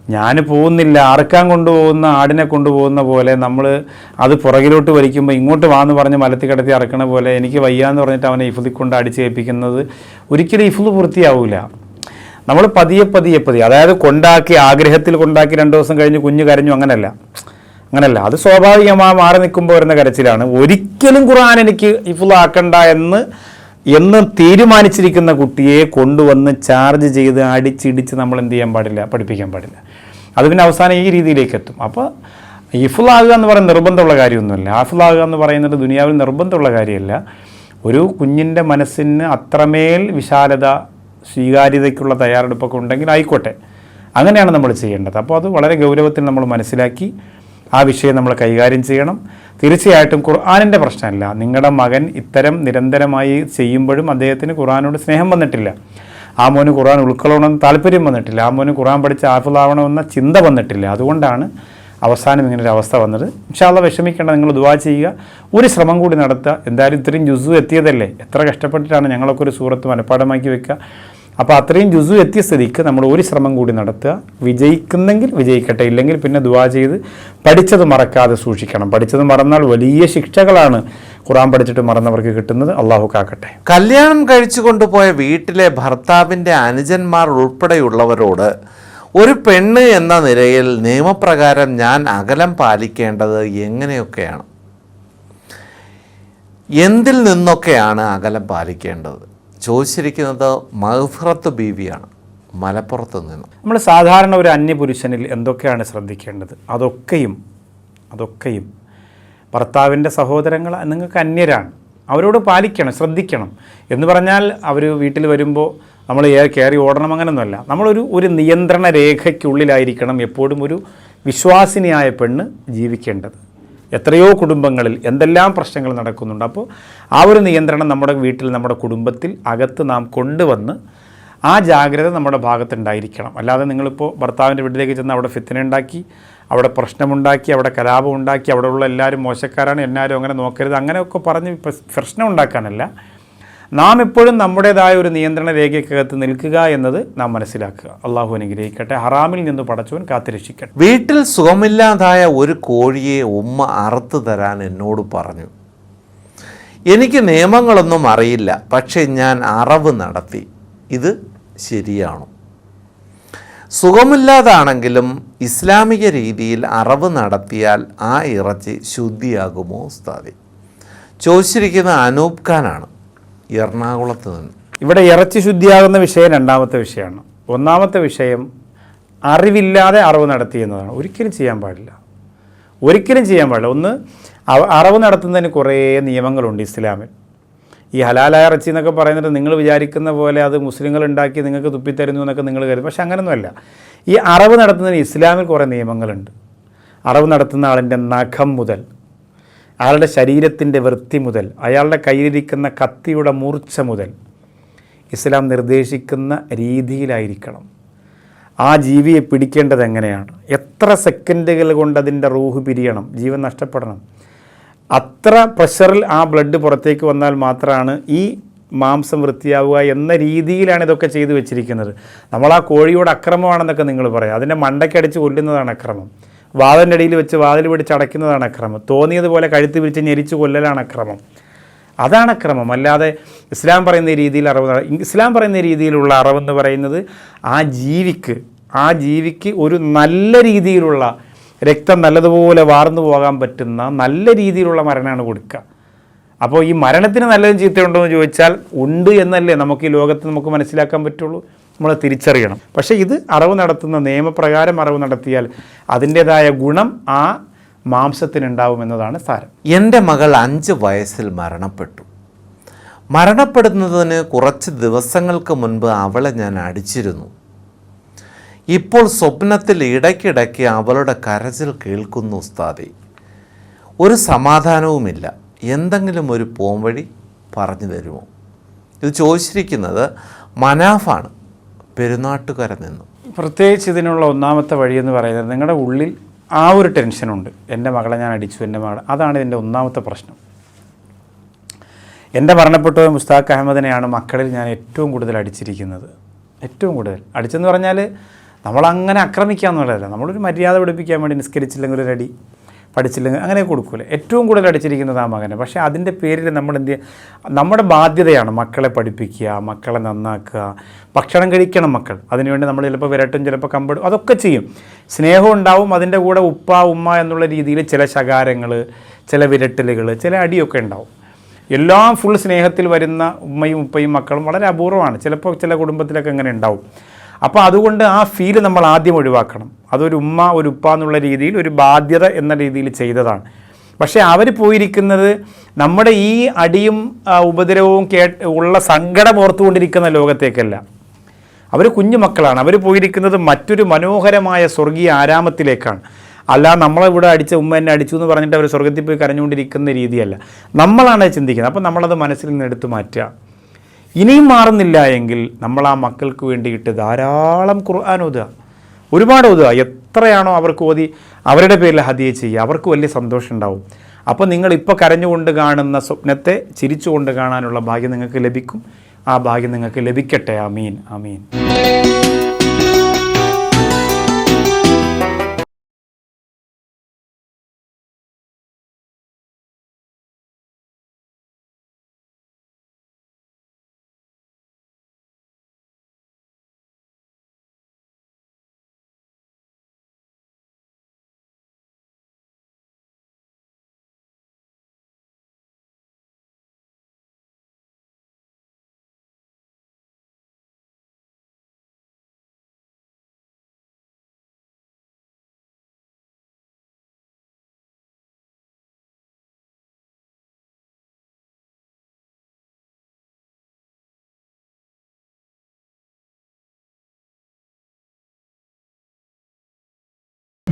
ഞാൻ പോകുന്നില്ല. അറുക്കാൻ കൊണ്ടുപോകുന്ന ആടിനെ കൊണ്ടുപോകുന്ന പോലെ നമ്മൾ അത് പുറകിലോട്ട് വലിക്കുമ്പോൾ ഇങ്ങോട്ട് വാന്ന് പറഞ്ഞ് മലത്തി കിടത്തി അറക്കണ പോലെ എനിക്ക് വയ്യാന്ന് പറഞ്ഞിട്ട് അവനെ ഇഫുദി കൊണ്ട് അടിച്ചേൽപ്പിക്കുന്നത് ഒരിക്കലും ഇഫുദ് പൂർത്തിയാവില്ല നമ്മൾ പതിയെ പതിയെ പതിയെ അതായത് കൊണ്ടാക്കി ആഗ്രഹത്തിൽ കൊണ്ടാക്കി രണ്ട് ദിവസം കഴിഞ്ഞ് കുഞ്ഞ് കരഞ്ഞു അങ്ങനല്ല. അങ്ങനല്ല. അത് സ്വാഭാവികമായി മാറി നിൽക്കുമ്പോൾ വരുന്ന കരച്ചിലാണ്. ഒരിക്കലും ഖുർആൻ എനിക്ക് ഇഫുദാക്കണ്ട എന്ന് എന്ന് തീരുമാനിച്ചിരിക്കുന്ന കുട്ടിയെ കൊണ്ടുവന്ന് ചാർജ് ചെയ്ത് അടിച്ചിടിച്ച് നമ്മൾ എന്ത് ചെയ്യാൻ പാടില്ല പഠിപ്പിക്കാൻ പാടില്ല. അത് പിന്നെ അവസാനം ഈ രീതിയിലേക്ക് എത്തും അപ്പോൾ ഇഫുള്ളാകുക എന്ന് പറയുന്നത് നിർബന്ധമുള്ള കാര്യമൊന്നുമല്ല. ആഫുള്ളാകുക എന്ന് പറയുന്നത് ദുനിയാവിൽ നിർബന്ധമുള്ള കാര്യമല്ല. ഒരു കുഞ്ഞിന്റെ മനസ്സിന് അത്രമേൽ വിശാലത സ്വീകാര്യതയ്ക്കുള്ള തയ്യാറെടുപ്പൊക്കെ ഉണ്ടെങ്കിൽ ആയിക്കോട്ടെ. അങ്ങനെയാണ് നമ്മൾ ചെയ്യേണ്ടത്. അപ്പോൾ അത് വളരെ ഗൗരവത്തിൽ നമ്മൾ മനസ്സിലാക്കി ആ വിഷയം നമ്മൾ കൈകാര്യം ചെയ്യണം. തീർച്ചയായിട്ടും ഖുർആാനിന്റെ പ്രശ്നമല്ല. നിങ്ങളുടെ മകൻ ഇത്തരം നിരന്തരമായി ചെയ്യുമ്പോഴും അദ്ദേഹത്തിന് ഖുർആാനോട് സ്നേഹം വന്നിട്ടില്ല. ആ മോന് ഖുർആൻ ഉൾക്കൊള്ളണമെന്ന് താല്പര്യം വന്നിട്ടില്ല. ആ മോന് ഖുർആൻ പഠിച്ച് ആഫിളാവണമെന്ന ചിന്ത വന്നിട്ടില്ല. അതുകൊണ്ടാണ് അവസാനം ഇങ്ങനെ ഒരു അവസ്ഥ വന്നത്. ഇൻഷാല്ല വിഷമിക്കേണ്ട നിങ്ങൾ ദുവാ ചെയ്യുക. ഒരു ശ്രമം കൂടി നടത്തുക. എന്തായാലും ഇത്രയും ജുസു എത്തിയതല്ലേ? എത്ര കഷ്ടപ്പെട്ടിട്ടാണ് ഞങ്ങളൊക്കെ ഒരു സൂറത്ത് മനഃപ്പാടമാക്കി വെക്കുക? അപ്പോൾ അത്രയും ജുസു എത്തിയ സ്ഥിതിക്ക് നമ്മൾ ഒരു ശ്രമം കൂടി നടത്തുക. വിജയിക്കുന്നെങ്കിൽ വിജയിക്കട്ടെ. ഇല്ലെങ്കിൽ പിന്നെ ദുവാ ചെയ്ത് പഠിച്ചത് മറക്കാതെ സൂക്ഷിക്കണം. പഠിച്ചത് മറന്നാൽ വലിയ ശിക്ഷകളാണ് ഖുറാൻ പഠിച്ചിട്ട് മറന്നവർക്ക് കിട്ടുന്നത് അള്ളാഹു കാക്കട്ടെ കല്യാണം കഴിച്ചു കൊണ്ടുപോയ വീട്ടിലെ ഭർത്താവിന്റെ അനുജന്മാർ ഉൾപ്പെടെയുള്ളവരോട് ഒരു പെണ്ണ് എന്ന നിലയിൽ നിയമപ്രകാരം ഞാൻ അകലം പാലിക്കേണ്ടത് എങ്ങനെയൊക്കെയാണ്? എന്തിൽ നിന്നൊക്കെയാണ് അകലം പാലിക്കേണ്ടത്? ചോദിച്ചിരിക്കുന്നത് മഹ്ഫറത്ത് ബീവിയാണ് മലപ്പുറത്ത് നിന്ന്. നമ്മൾ സാധാരണ ഒരു അന്യപുരുഷനിൽ എന്തൊക്കെയാണ് ശ്രദ്ധിക്കേണ്ടത്? അതൊക്കെയും അതൊക്കെയും ഭർത്താവിന്റെ സഹോദരങ്ങൾ നിങ്ങൾക്ക് അന്യരാണ്. അവരോട് പാലിക്കണം ശ്രദ്ധിക്കണം. എന്ന് പറഞ്ഞാൽ അവർ വീട്ടിൽ വരുമ്പോൾ നമ്മൾ കയറി ഓടണം അങ്ങനെയൊന്നുമല്ല നമ്മളൊരു ഒരു നിയന്ത്രണ രേഖയ്ക്കുള്ളിലായിരിക്കണം എപ്പോഴും ഒരു വിശ്വാസിനിയായ പെണ്ണ് ജീവിക്കേണ്ടത്. എത്രയോ കുടുംബങ്ങളിൽ എന്തെല്ലാം പ്രശ്നങ്ങൾ നടക്കുന്നുണ്ട്. അപ്പോൾ ആ ഒരു നിയന്ത്രണം നമ്മുടെ വീട്ടിൽ നമ്മുടെ കുടുംബത്തിൽ അകത്ത് നാം കൊണ്ടുവന്ന് ആ ജാഗ്രത നമ്മുടെ ഭാഗത്തുണ്ടായിരിക്കണം. അല്ലാതെ നിങ്ങളിപ്പോൾ ഭർത്താവിന്റെ വീട്ടിലേക്ക് ചെന്ന് അവിടെ ഫിത്തിനുണ്ടാക്കി അവിടെ പ്രശ്നമുണ്ടാക്കി അവിടെ കലാപം ഉണ്ടാക്കി അവിടെ ഉള്ള എല്ലാവരും മോശക്കാരാണ് എല്ലാവരും അങ്ങനെ നോക്കരുത് അങ്ങനെയൊക്കെ പറഞ്ഞ് പ്രശ്നം ഉണ്ടാക്കാനല്ല. നാം എപ്പോഴും നമ്മുടേതായ ഒരു നിയന്ത്രണ രേഖയ്ക്കകത്ത് നിൽക്കുക എന്നത് നാം മനസ്സിലാക്കുക. അള്ളാഹു അനുഗ്രഹിക്കട്ടെ. ഹറാമിൽ നിന്ന് പടച്ചവൻ കാത്തിരക്ഷിക്കട്ടെ. വീട്ടിൽ സുഖമില്ലാതായ ഒരു കോഴിയെ ഉമ്മ അറുത്തു തരാൻ എന്നോട് പറഞ്ഞു. എനിക്ക് നിയമങ്ങളൊന്നും അറിയില്ല പക്ഷേ ഞാൻ അറവ് നടത്തി. ഇത് ശരിയാണോ? സുഖമില്ലാതാണെങ്കിലും ഇസ്ലാമിക രീതിയിൽ അറവ് നടത്തിയാൽ ആ ഇറച്ചി ശുദ്ധിയാകുമോ ഉസ്താദി? ചോദിച്ചിരിക്കുന്ന അനൂപ് ഖാനാണ് എറണാകുളത്ത് നിന്ന്. ഇവിടെ ഇറച്ചി ശുദ്ധിയാകുന്ന വിഷയം രണ്ടാമത്തെ വിഷയമാണ്. ഒന്നാമത്തെ വിഷയം അറിവില്ലാതെ അറവ് നടത്തി എന്നതാണ്. ഒരിക്കലും ചെയ്യാൻ പാടില്ല. ഒരിക്കലും ചെയ്യാൻ പാടില്ല. ഒന്ന് അറവ് നടത്തുന്നതിന് കുറേ നിയമങ്ങളുണ്ട് ഇസ്ലാമിൽ. ഈ ഹലാലായ ഇറച്ചി എന്നൊക്കെ പറയുന്നത് നിങ്ങൾ വിചാരിക്കുന്ന പോലെ അത് മുസ്ലിങ്ങൾ ഉണ്ടാക്കി നിങ്ങൾക്ക് തുപ്പിത്തരുന്നു എന്നൊക്കെ നിങ്ങൾ കരുതും. പക്ഷെ അങ്ങനെയൊന്നുമല്ല ഈ അറിവ് നടത്തുന്നതിന് ഇസ്ലാമിൽ കുറേ നിയമങ്ങളുണ്ട്. അറിവ് നടത്തുന്ന ആളിന്റെ നഖം മുതൽ അയാളുടെ ശരീരത്തിന്റെ വൃത്തി മുതൽ അയാളുടെ കയ്യിലിരിക്കുന്ന കത്തിയുടെ മൂർച്ച മുതൽ ഇസ്ലാം നിർദ്ദേശിക്കുന്ന രീതിയിലായിരിക്കണം. ആ ജീവിയെ പിടിക്കേണ്ടത് എങ്ങനെയാണ്? എത്ര സെക്കൻഡുകൾ കൊണ്ട് അതിന്റെ റൂഹ് പിരിയണം? ജീവൻ നഷ്ടപ്പെടണം. അത്ര പ്രഷറിൽ ആ ബ്ലഡ് പുറത്തേക്ക് വന്നാൽ മാത്രമാണ് ഈ മാംസം വൃത്തിയാവുക എന്ന രീതിയിലാണ് ഇതൊക്കെ ചെയ്തു വെച്ചിരിക്കുന്നത്. നമ്മൾ ആ കോഴിയോട് അക്രമമാണെന്നൊക്കെ നിങ്ങൾ പറയാം. അതിന്റെ മണ്ടയ്ക്കടിച്ച് കൊല്ലുന്നതാണ് അക്രമം. വാതിന്റെ അടിയിൽ വെച്ച് വാതിൽ പിടിച്ച് അടയ്ക്കുന്നതാണ് അക്രമം. തോന്നിയതുപോലെ കഴുത്ത് പിരിച്ച് ഞെരിച്ച് കൊല്ലലാണ് അക്രമം. അതാണ് അക്രമം. അല്ലാതെ ഇസ്ലാം പറയുന്ന രീതിയിൽ അറിവ് ഇസ്ലാം പറയുന്ന രീതിയിലുള്ള അറിവെന്ന് പറയുന്നത് ആ ജീവിക്ക് ആ ജീവിക്ക് ഒരു നല്ല രീതിയിലുള്ള രക്തം നല്ലതുപോലെ വാർന്നു പോകാൻ പറ്റുന്ന നല്ല രീതിയിലുള്ള മരണമാണ് കൊടുക്കുക അപ്പോൾ ഈ മരണത്തിന് നല്ലതും ചീത്തയുണ്ടോ എന്ന് ചോദിച്ചാൽ ഉണ്ട് എന്നല്ലേ നമുക്ക് ഈ ലോകത്ത് നമുക്ക് മനസ്സിലാക്കാൻ പറ്റുള്ളൂ. നമ്മൾ തിരിച്ചറിയണം. പക്ഷേ ഇത് അറിവ് നടത്തുന്ന നിയമപ്രകാരം അറിവ് നടത്തിയാൽ അതിന്റേതായ ഗുണം ആ മാംസത്തിനുണ്ടാവുമെന്നതാണ് സാരം. എന്റെ മകൾ അഞ്ച് വയസ്സിൽ മരണപ്പെട്ടു. മരണപ്പെടുന്നതിന് കുറച്ച് ദിവസങ്ങൾക്ക് മുൻപ് അവളെ ഞാൻ അടിച്ചിരുന്നു. ഇപ്പോൾ സ്വപ്നത്തിൽ ഇടയ്ക്കിടയ്ക്ക് അവളുടെ കരച്ചിൽ കേൾക്കുന്നു ഉസ്താദി. ഒരു സമാധാനവുമില്ല. എന്തെങ്കിലും ഒരു പോംവഴി പറഞ്ഞു തരുമോ? ഇത് ചോദിച്ചിരിക്കുന്നത് മനാഫാണ്. പെരുന്നാട്ടുകര നിന്നും പ്രത്യേകിച്ച് ഇതിനുള്ള ഒന്നാമത്തെ വഴി എന്ന് പറയുന്നത് നിങ്ങളുടെ ഉള്ളിൽ ആ ഒരു ടെൻഷനുണ്ട് എന്റെ മകളെ ഞാൻ അടിച്ചു എന്റെ മകളെ. അതാണ് ഇതിന്റെ ഒന്നാമത്തെ പ്രശ്നം. എന്റെ മരണപ്പെട്ട മുസ്താഖ് അഹമ്മദിനെയാണ് മക്കളിൽ ഞാൻ ഏറ്റവും കൂടുതൽ അടിച്ചിരിക്കുന്നത്. ഏറ്റവും കൂടുതൽ. അടിച്ചെന്ന് പറഞ്ഞാൽ നമ്മളങ്ങനെ ആക്രമിക്കാന്നുള്ളതല്ല നമ്മളൊരു മര്യാദ പിടിപ്പിക്കാൻ വേണ്ടി നിസ്കരിച്ചില്ലെങ്കിൽ ഒരു അടി പഠിച്ചില്ലെങ്കിൽ അങ്ങനെ കൊടുക്കൂല. ഏറ്റവും കൂടുതൽ അടിച്ചിരിക്കുന്നത് ആ മകനെ. പക്ഷേ അതിന്റെ പേരിൽ നമ്മൾ എന്ത് നമ്മുടെ ബാധ്യതയാണ് മക്കളെ പഠിപ്പിക്കുക മക്കളെ നന്നാക്കുക. ഭക്ഷണം കഴിക്കണം മക്കൾ. അതിനുവേണ്ടി നമ്മൾ ചിലപ്പോൾ വിരട്ടും ചിലപ്പോൾ കമ്പടും അതൊക്കെ ചെയ്യും. സ്നേഹം ഉണ്ടാവും അതിന്റെ കൂടെ ഉപ്പ ഉമ്മ എന്നുള്ള രീതിയിൽ ചില ശകാരങ്ങൾ ചില വിരട്ടലുകൾ ചില അടിയൊക്കെ ഉണ്ടാവും. എല്ലാം ഫുൾ സ്നേഹത്തിൽ വരുന്ന ഉമ്മയും ഉപ്പയും മക്കളും വളരെ അപൂർവമാണ്. ചിലപ്പോൾ ചില കുടുംബത്തിലൊക്കെ അങ്ങനെ ഉണ്ടാവും. അപ്പോൾ അതുകൊണ്ട് ആ ഫീൽ നമ്മൾ ആദ്യം ഒഴിവാക്കണം. അതൊരു ഉമ്മ ഒരു ഉപ്പ എന്നുള്ള രീതിയിൽ ഒരു ബാധ്യത എന്ന രീതിയിൽ ചെയ്തതാണ്. പക്ഷേ അവർ പോയിരിക്കുന്നത് നമ്മുടെ ഈ അടിയും ഉപദ്രവവും കേ ഉള്ള സങ്കടം ഓർത്തുകൊണ്ടിരിക്കുന്ന ലോകത്തേക്കല്ല. അവർ കുഞ്ഞു മക്കളാണ്. അവർ പോയിരിക്കുന്നത് മറ്റൊരു മനോഹരമായ സ്വർഗീയ ആരാമത്തിലേക്കാണ്. അല്ല നമ്മളിവിടെ അടിച്ച ഉമ്മ എന്നെ അടിച്ചു എന്ന് പറഞ്ഞിട്ട് അവർ സ്വർഗത്തിൽ പോയി കരഞ്ഞുകൊണ്ടിരിക്കുന്ന രീതിയല്ല. നമ്മളാണ് ചിന്തിക്കുന്നത്. അപ്പോൾ നമ്മളത് മനസ്സിൽ നിന്ന് എടുത്തു മാറ്റുക. ഇനിയും മാറുന്നില്ല എങ്കിൽ നമ്മൾ ആ മക്കൾക്ക് വേണ്ടിയിട്ട് ധാരാളം ഖുർആൻ ഓതുക. ഒരുപാട് ഓതുക. എത്രയാണോ അവർക്ക് ഓതി അവരുടെ പേരിൽ ഹദിയ ചെയ്യുക. അവർക്ക് വലിയ സന്തോഷം ഉണ്ടാവും. അപ്പോൾ നിങ്ങൾ ഇപ്പോൾ കരഞ്ഞുകൊണ്ട് കാണുന്ന സ്വപ്നത്തെ ചിരിച്ചുകൊണ്ട് കാണാനുള്ള ഭാഗ്യം നിങ്ങൾക്ക് ലഭിക്കും. ആ ഭാഗ്യം നിങ്ങൾക്ക് ലഭിക്കട്ടെ. അമീൻ അമീൻ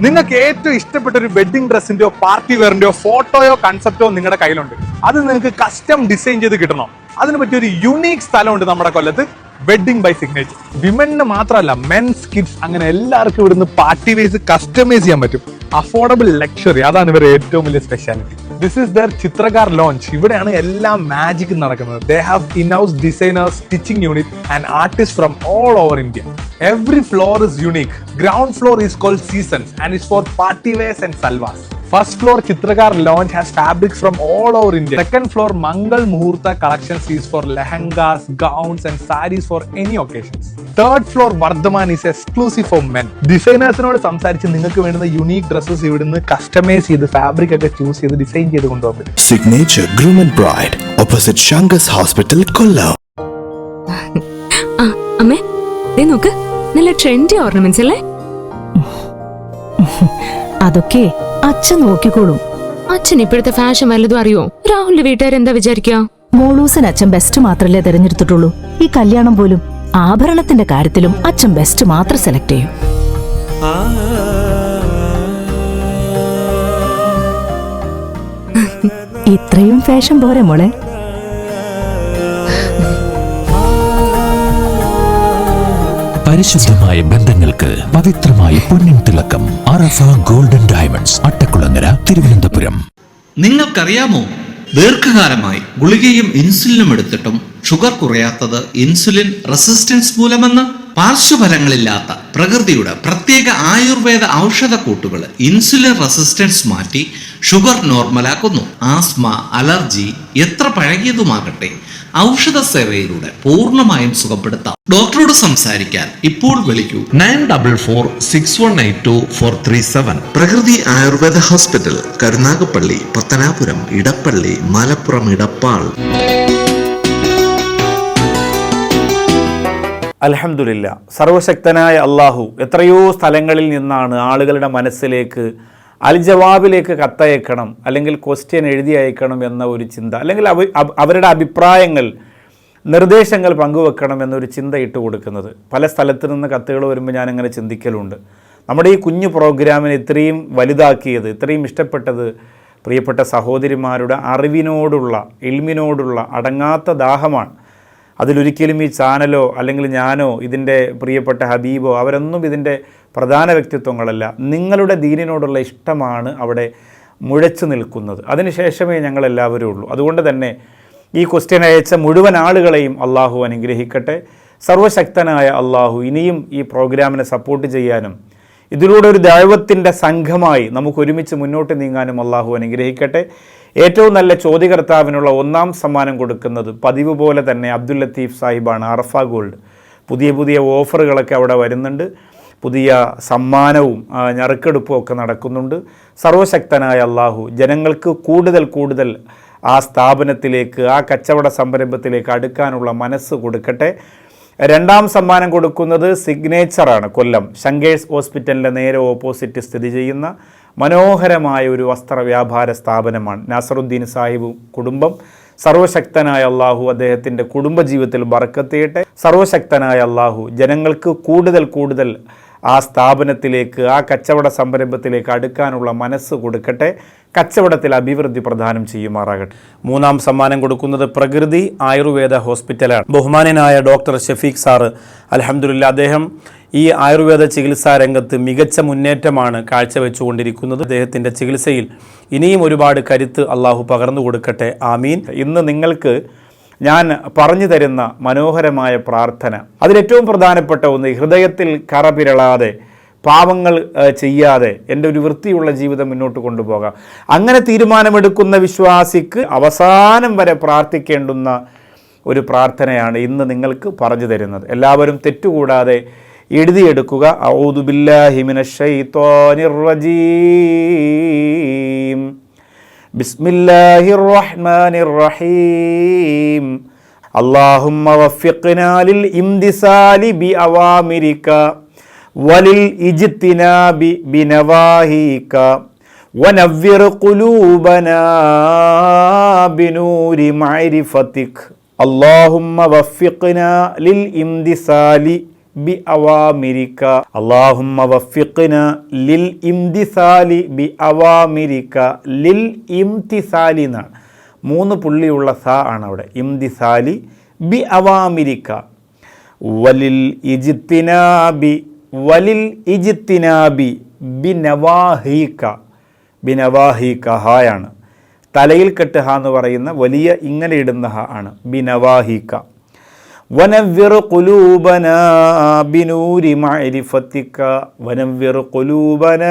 നിങ്ങൾക്ക് ഏറ്റവും ഇഷ്ടപ്പെട്ട ഒരു വെഡിങ് ഡ്രസ്സിന്റെയോ പാർട്ടി വെയറിന്റെയോ ഫോട്ടോയോ കൺസെപ്റ്റോ നിങ്ങളുടെ കയ്യിലുണ്ട്. അത് നിങ്ങൾക്ക് കസ്റ്റം ഡിസൈൻ ചെയ്ത് കിട്ടണം. അതിന് പറ്റിയ ഒരു യുണീക് സ്ഥലമുണ്ട് നമ്മുടെ കൊല്ലത്ത്. വെഡിങ് ബൈ സിഗ്നേച്ചർ വിമനിന് മാത്രമല്ല മെൻസ് കിഡ്സ് അങ്ങനെ എല്ലാവർക്കും ഇവിടുന്ന് പാർട്ടി വേസ് കസ്റ്റമൈസ് ചെയ്യാൻ പറ്റും. അഫോർഡബിൾ ലക്ഷറി അതാണ് ഇവരുടെ ഏറ്റവും വലിയ speciality this is the Chitrakar lounge ഇവിടെയാണ് എല്ലാം മാജിക് നടക്കുന്നത്. They have in house designers stitching unit and artist from all over India every floor is unique ground floor is called seasons and is for party wears and salwars first floor Chitrakar lounge has fabrics from all over India second floor Mangal Muhurta collections is for lehengas gowns and saris for any occasions third floor Vardhaman is exclusive for men ഡിസൈനേഴ്സിനോട് സംസാരിച്ച് നിങ്ങൾക്ക് വേണ്ടുന്ന unique dresses ഇവിടുന്ന് customise ചെയ്ത് fabric ഒക്കെ choose ചെയ്ത് design ചെയ്ത് കൊണ്ടുപോകാൻ signature groom and bride opposite Bride, hospital Kollam. അമ്മേ ദേ നോക്ക് നല്ല ട്രെൻഡി ഓർണമെന്റ്സ് അല്ലേ? അതൊക്കെ അച്ഛൻ നോക്കിക്കോളും. അച്ഛൻ ഇപ്പോഴത്തെ ഫാഷൻ വല്ലതും അറിയോ? രാഹുലിന്റെ വീട്ടുകാർ എന്താ വിചാരിക്കുക മോളൂസൻ അച്ഛൻ ബെസ്റ്റ് മാത്രല്ലേ തെരഞ്ഞെടുത്തിട്ടുള്ളൂ. ഈ കല്യാണം പോലും ആഭരണത്തിന്റെ കാര്യത്തിലും അച്ഛൻ ബെസ്റ്റ് മാത്രം സെലക്ട് ചെയ്യും. ഇത്രയും ഫാഷൻ പോരെ മോളെ. പരിശുദ്ധമായ ബന്ധങ്ങൾക്ക് പവിത്രമായ പൊന്നിൻ തിളക്കം. Arafa golden diamonds Attakulangara Thiruvananthapuram. നിങ്ങൾക്കറിയാമോ? ദീർഘകാലമായി ഗുളികയും ഇൻസുലിനും എടുത്തിട്ടും ഷുഗർ കുറയാത്തത് ഇൻസുലിൻ റെസിസ്റ്റൻസ് മൂലമെന്ന് പാർശ്വഫലങ്ങളില്ലാത്ത പ്രകൃതിയുടെ പ്രത്യേക ആയുർവേദ ഔഷധക്കൂട്ടുകൾ ഇൻസുലിൻ റെസിസ്റ്റൻസ് മാറ്റി ഷുഗർ നോർമലാക്കുന്നു. ആസ്മ അലർജി എത്ര പഴകിയതുമാകട്ടെ ഔഷധ സേവയിലൂടെ പൂർണമായും സുഖപ്പെടുത്താം. ഡോക്ടറോട് സംസാരിക്കാൻ ഇപ്പോൾ വിളിക്കൂ. Nine double four six one eight two four three seven. Prakriti Ayurveda hospital Karunagappally Pathanapuram Edappally Malappuram Edappal. അലഹമുല്ല സർവശക്തനായ അള്ളാഹു എത്രയോ സ്ഥലങ്ങളിൽ നിന്നാണ് ആളുകളുടെ മനസ്സിലേക്ക് അൽ ജവാബിലേക്ക് കത്തയക്കണം അല്ലെങ്കിൽ ക്വസ്റ്റ്യൻ എഴുതി അയക്കണം എന്ന ഒരു ചിന്ത അല്ലെങ്കിൽ അവ അവ- അവരുടെ അഭിപ്രായങ്ങൾ നിർദ്ദേശങ്ങൾ പങ്കുവെക്കണം എന്നൊരു ചിന്ത ഇട്ട് കൊടുക്കുന്നത്. പല സ്ഥലത്ത് നിന്ന് കത്തുകൾ വരുമ്പോൾ ഞാനങ്ങനെ ചിന്തിക്കലുണ്ട്. നമ്മുടെ ഈ കുഞ്ഞു പ്രോഗ്രാമിനെ ഇത്രയും വലുതാക്കിയത് ഇത്രയും ഇഷ്ടപ്പെട്ടത് പ്രിയപ്പെട്ട സഹോദരിമാരുടെ അറിവിനോടുള്ള ഇൽമിനോടുള്ള അടങ്ങാത്ത ദാഹമാണ് അതിലൊരിക്കലും ഈ ചാനലോ അല്ലെങ്കിൽ ഞാനോ ഇതിന്റെ പ്രിയപ്പെട്ട ഹബീബോ അവരൊന്നും ഇതിന്റെ പ്രധാന വ്യക്തിത്വങ്ങളല്ല. നിങ്ങളുടെ ദീനിനോടുള്ള ഇഷ്ടമാണ് അവിടെ മുഴച്ചു നിൽക്കുന്നത്. അതിനുശേഷമേ ഞങ്ങളെല്ലാവരും ഉള്ളൂ. അതുകൊണ്ട് തന്നെ ഈ ക്വസ്റ്റ്യൻ അയച്ച മുഴുവൻ ആളുകളെയും അള്ളാഹു അനുഗ്രഹിക്കട്ടെ. സർവശക്തനായ അള്ളാഹു ഇനിയും ഈ പ്രോഗ്രാമിനെ സപ്പോർട്ട് ചെയ്യാനും ഇതിലൂടെ ഒരു ദൈവത്തിന്റെ സംഘമായി നമുക്ക് ഒരുമിച്ച് മുന്നോട്ട് നീങ്ങാനും അള്ളാഹു അനുഗ്രഹിക്കട്ടെ. ഏറ്റവും നല്ല ചോദ്യകർത്താവിനുള്ള ഒന്നാം സമ്മാനം കൊടുക്കുന്നത് പതിവ് പോലെ തന്നെ അബ്ദുൽ ലത്തീഫ് സാഹിബാണ് അറഫ ഗോൾഡ്. പുതിയ പുതിയ ഓഫറുകളൊക്കെ അവിടെ വരുന്നുണ്ട്. പുതിയ സമ്മാനവും ഞറുക്കെടുപ്പും ഒക്കെ നടക്കുന്നുണ്ട്. സർവശക്തനായ അള്ളാഹു ജനങ്ങൾക്ക് കൂടുതൽ കൂടുതൽ ആ സ്ഥാപനത്തിലേക്ക് ആ കച്ചവട സംരംഭത്തിലേക്ക് അടുക്കാനുള്ള മനസ്സ് കൊടുക്കട്ടെ. രണ്ടാം സമ്മാനം കൊടുക്കുന്നത് സിഗ്നേച്ചറാണ് കൊല്ലം. ശങ്കേഴ്സ് ഹോസ്പിറ്റലിന്റെ നേരെ ഓപ്പോസിറ്റ് സ്ഥിതി ചെയ്യുന്ന മനോഹരമായ ഒരു വസ്ത്ര വ്യാപാര സ്ഥാപനമാണ് നാസറുദ്ദീൻ സാഹിബ് കുടുംബം. സർവശക്തനായ അള്ളാഹു അദ്ദേഹത്തിന്റെ കുടുംബജീവിതത്തിൽ ബറക്കത്തിയിട്ട് സർവശക്തനായ അള്ളാഹു ജനങ്ങൾക്ക് കൂടുതൽ കൂടുതൽ ആ സ്ഥാപനത്തിലേക്ക് ആ കച്ചവട സംരംഭത്തിലേക്ക് അടുക്കാനുള്ള മനസ്സ് കൊടുക്കട്ടെ. കച്ചവടത്തിൽ അഭിവൃദ്ധി പ്രദാനം ചെയ്യുമാറാകട്ടെ. മൂന്നാം സമ്മാനം കൊടുക്കുന്നത് പ്രകൃതി ആയുർവേദ ഹോസ്പിറ്റലാണ്. ബഹുമാനനായ ഡോക്ടർ ഷഫീഖ് സാറ് അലഹമുല്ല അദ്ദേഹം ഈ ആയുർവേദ ചികിത്സാ രംഗത്ത് മികച്ച മുന്നേറ്റമാണ് കാഴ്ചവെച്ചുകൊണ്ടിരിക്കുന്നത്. അദ്ദേഹത്തിന്റെ ചികിത്സയിൽ ഇനിയും ഒരുപാട് കരുത്ത് അള്ളാഹു പകർന്നു കൊടുക്കട്ടെ. ആമീൻ. ഇന്ന് നിങ്ങൾക്ക് ഞാൻ പറഞ്ഞു തരുന്ന മനോഹരമായ പ്രാർത്ഥന. അതിലേറ്റവും പ്രധാനപ്പെട്ട ഒന്ന് ഹൃദയത്തിൽ കറപിരളാതെ പാവങ്ങൾ ചെയ്യാതെ എന്റെ ഒരു വൃത്തിയുള്ള ജീവിതം മുന്നോട്ട് കൊണ്ടുപോകാം. അങ്ങനെ തീരുമാനമെടുക്കുന്ന വിശ്വാസിക്ക് അവസാനം വരെ പ്രാർത്ഥിക്കേണ്ടുന്ന ഒരു പ്രാർത്ഥനയാണ് ഇന്ന് നിങ്ങൾക്ക് പറഞ്ഞു തരുന്നത്. എല്ലാവരും തെറ്റുകൂടാതെ എഴുതിയെടുക്കുക. ഔദുബില്ലാഹിമിനീം ബിസ്മില്ലാഹിർ റഹ്മാനിർ റഹീം അള്ളാഹുമ്മ വഫിഖ്നാലിൽ ഇംദിസാലി ബി അവാമിരിക്ക വലിൽ ബിനൂരി ലിൽ ഇംദിസാലി ലിൽ ലിൽ എന്നാണ്. മൂന്ന് പുള്ളിയുള്ള സ ആണ് അവിടെ ഇംതിസാലി ബി അവാമിരിക്ക. വലിൽ ഇജിത്തിനാബി വലിൽ ഇജിത്തിനാബി ബിനവാഹീക്ക ബി നവാഹീക ഹായാണ് തലയിൽ കെട്ട് ഹ എന്ന് പറയുന്ന വലിയ ഇങ്ങനെ ഇടുന്ന ഹ ആണ് ബി വനവ്യറു കുലൂബന ബിനൂരി മഅരിഫത്തിക്ക വനവ്യറു കുലൂബന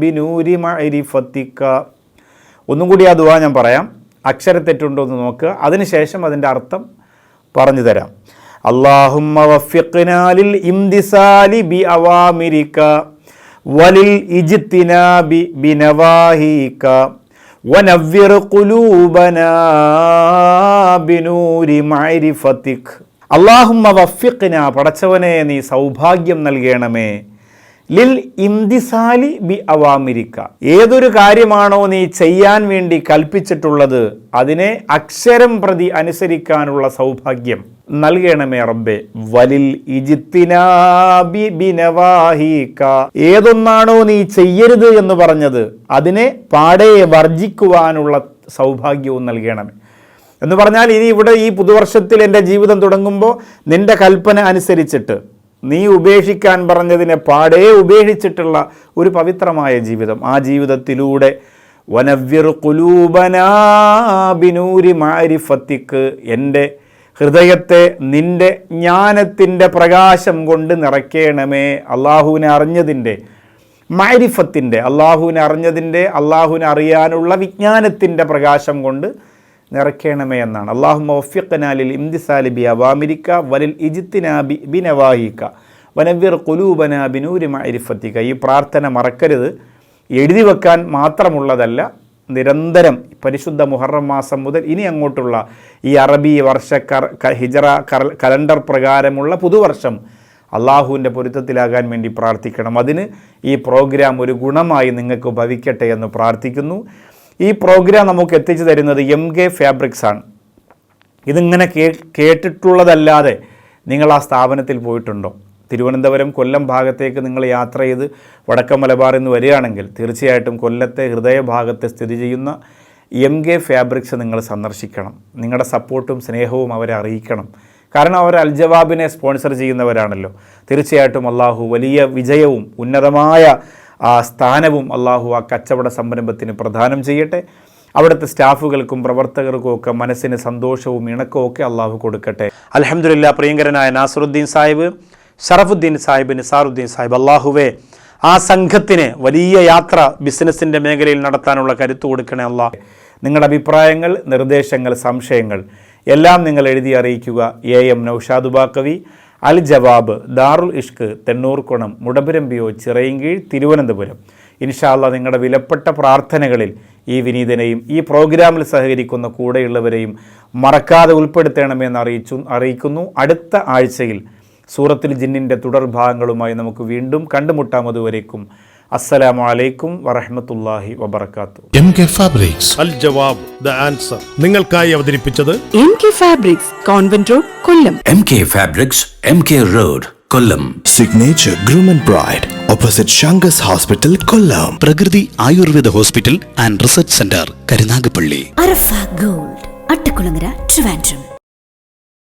ബിനൂരി മഅരിഫത്തിക്ക ഒന്നും കൂടി ആ ദുവാ ഞാൻ പറയാം. അക്ഷരത്തെറ്റുണ്ടോ എന്ന് നോക്കുക. അതിനുശേഷം അതിന്റെ അർത്ഥം പറഞ്ഞു തരാം. മഅരിഫത്തിക്. അള്ളാഹുമ്മ വഫിഖ്ന പടച്ചവനെ നീ സൗഭാഗ്യം നൽകണമേ. ലിൽ ഇന്തിസാലി ബി അവാമിരിക്ക. ഏതൊരു കാര്യമാണോ നീ ചെയ്യാൻ വേണ്ടി കൽപ്പിച്ചിട്ടുള്ളത് അതിനെ അക്ഷരം പ്രതി അനുസരിക്കാനുള്ള സൗഭാഗ്യം നൽകണമേ റബ്ബെ. വലിൽ ഏതൊന്നാണോ നീ ചെയ്യരുത് എന്ന് പറഞ്ഞത് അതിനെ പാടെ വർജിക്കുവാനുള്ള സൗഭാഗ്യവും നൽകണമേ. എന്ന് പറഞ്ഞാൽ ഇനി ഇവിടെ ഈ പുതുവർഷത്തിൽ എന്റെ ജീവിതം തുടങ്ങുമ്പോൾ നിന്റെ കൽപ്പന അനുസരിച്ചിട്ട് നീ ഉപേക്ഷിക്കാൻ പറഞ്ഞതിനെ പാടേ ഉപേക്ഷിച്ചിട്ടുള്ള ഒരു പവിത്രമായ ജീവിതം. ആ ജീവിതത്തിലൂടെ വനവ്യർ കുലൂബനാബിനൂരി മാരിഫത്തിക്ക് എന്റെ ഹൃദയത്തെ നിന്റെ ജ്ഞാനത്തിന്റെ പ്രകാശം കൊണ്ട് നിറയ്ക്കണമേ. അള്ളാഹുവിനെ അറിഞ്ഞതിന്റെ മാരിഫത്തിന്റെ അള്ളാഹുവിനെ അറിഞ്ഞതിന്റെ അള്ളാഹുവിനെ അറിയാനുള്ള വിജ്ഞാനത്തിന്റെ പ്രകാശം കൊണ്ട് നിറയ്ക്കണമേ എന്നാണ്. അള്ളാഹു മൊഫിഖനാലിൽ ഇംതിസാലി ബി അവാമിരിക്ക വലിൽ ഇജിത്തിനാബി ബിനവാഹിക്ക വനവ്യർ കുലൂബന ബിനൂരി മരിഫത്തിക്ക ഈ പ്രാർത്ഥന മറക്കരുത്. എഴുതി വെക്കാൻ മാത്രമുള്ളതല്ല നിരന്തരം പരിശുദ്ധ മുഹറം മാസം മുതൽ ഇനി അങ്ങോട്ടുള്ള ഈ അറബി വർഷ കർ ഹിജറ കലണ്ടർ പ്രകാരമുള്ള പുതുവർഷം അള്ളാഹുവിന്റെ പൊരുത്തത്തിലാകാൻ വേണ്ടി പ്രാർത്ഥിക്കണം. അതിന് ഈ പ്രോഗ്രാം ഒരു ഗുണമായി നിങ്ങൾക്ക് ഭവിക്കട്ടെ എന്ന് പ്രാർത്ഥിക്കുന്നു. ഈ പ്രോഗ്രാം നമുക്ക് എത്തിച്ചു തരുന്നത് എം കെ ഫാബ്രിക്സ് ആണ്. ഇതിങ്ങനെ കേ കേട്ടിട്ടുള്ളതല്ലാതെ നിങ്ങൾ ആ സ്ഥാപനത്തിൽ പോയിട്ടുണ്ടോ? തിരുവനന്തപുരം കൊല്ലം ഭാഗത്തേക്ക് നിങ്ങൾ യാത്ര ചെയ്ത് വടക്ക മലബാറിൽ നിന്ന് വരികയാണെങ്കിൽ തീർച്ചയായിട്ടും കൊല്ലത്തെ ഹൃദയഭാഗത്ത് സ്ഥിതി ചെയ്യുന്ന എം കെ ഫാബ്രിക്സ് നിങ്ങൾ സന്ദർശിക്കണം. നിങ്ങളുടെ സപ്പോർട്ടും സ്നേഹവും അവരെ അറിയിക്കണം. കാരണം അവർ അൽജവാബിനെ സ്പോൺസർ ചെയ്യുന്നവരാണല്ലോ. തീർച്ചയായിട്ടും അള്ളാഹു വലിയ വിജയവും ഉന്നതമായ ആ സ്ഥാനവും അള്ളാഹു ആ കച്ചവട സംരംഭത്തിന് പ്രദാനം ചെയ്യട്ടെ. അവിടുത്തെ സ്റ്റാഫുകൾക്കും പ്രവർത്തകർക്കും ഒക്കെ മനസ്സിന് സന്തോഷവും ഇണക്കവും ഒക്കെ അള്ളാഹു കൊടുക്കട്ടെ. അലഹമുല്ല പ്രിയങ്കരനായ നാസറുദ്ദീൻ സാഹിബ് ഷറഫുദ്ദീൻ സാഹിബ് നിസാറുദ്ദീൻ സാഹിബ് അള്ളാഹുവെ ആ സംഘത്തിന് വലിയ യാത്ര ബിസിനസ്സിന്റെ മേഖലയിൽ നടത്താനുള്ള കരുത്ത് കൊടുക്കണേ അള്ളാഹ്. നിങ്ങളുടെ അഭിപ്രായങ്ങൾ നിർദ്ദേശങ്ങൾ സംശയങ്ങൾ എല്ലാം നിങ്ങൾ എഴുതി അറിയിക്കുക. എ എം നൌഷാദുബാക്കവി അൽ ജവാബ് ദാറുൽ ഇഷ്ക് തെണ്ണൂർക്കുണം മുടപുരമ്പിയോ ചിറയൻകീഴ് തിരുവനന്തപുരം. ഇൻഷാല്ല നിങ്ങളുടെ വിലപ്പെട്ട പ്രാർത്ഥനകളിൽ ഈ വിനീതനെയും ഈ പ്രോഗ്രാമിൽ സഹകരിക്കുന്ന കൂടെയുള്ളവരെയും മറക്കാതെ ഉൾപ്പെടുത്തണമെന്ന് അറിയിച്ചു അറിയിക്കുന്നു. അടുത്ത ആഴ്ചയിൽ സൂറത്തിൽ ജിന്നിന്റെ തുടർഭാഗങ്ങളുമായി നമുക്ക് വീണ്ടും കണ്ടുമുട്ടാം. അതുവരേക്കും അസ്സലാമു അലൈക്കും വറഹമത്തല്ലാഹി വബർക്കാത്തു M K fabrics. Al Jawab the answer. നിങ്ങൾക്കായി അവതരിപ്പിച്ചത് M K fabrics convent road Kollam. M K fabrics M K road Kollam. Signature groom and bride opposite Shankar's hospital Kollam. Prakriti Ayurveda hospital and research centre Karunagappally. Arafa gold Attakulangara Trivandrum.